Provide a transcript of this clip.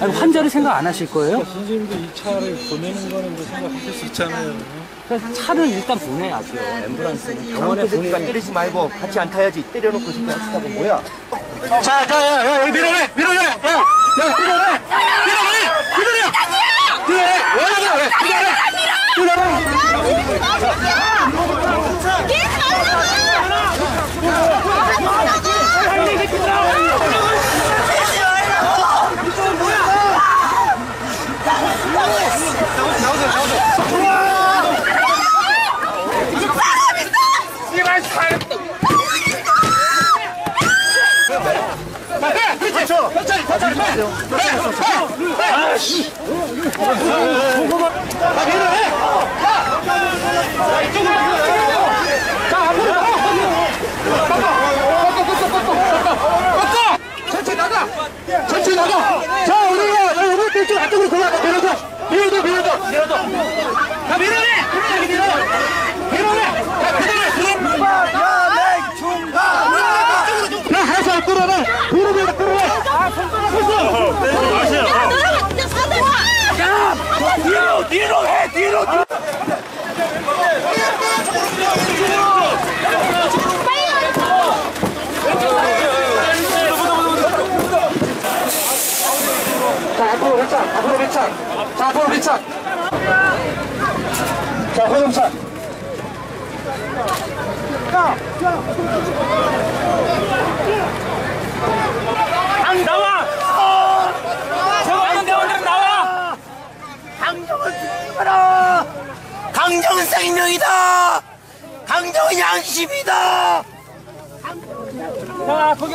아니, 환자를 생각 안 하실 거예요? 선생님도 이 차를 보내는 거는 뭐 생각하실 수 있잖아요. 그러니까 차를 일단 보내야죠. 앰뷸런스는 병원에 그러니까 보내. 때리지 말고 같이 안 타야지 때려놓고 싶어 하고 뭐야 자, 자, 야, 야, 여기 밀어내, 밀어내, 야, 야, 밀어내, 밀어내, 밀어내, 밀어내, 왜 그래, 밀어내, 밀어내. 천천히 나가! 천천히 나가! 자, 우리가 여기 이쪽 안쪽으로 돌아가. 밀어줘! 밀어줘! 자, 밀어내! 밀어내! 밀어내! 밀어내! 자, 그대로 밀어! 야, 하서 끌어내! 무릎에 끌어내! 아, 손가락 했어! 뒤로, 뒤로 해! 뒤로! 자, 앞으로 배착! 앞으로 배착! 자, 앞으로 배착! 자, 호동차! 강 나와! 정원병원장 나와! 강정은 생명이다 강정은 양심이다 자, 거기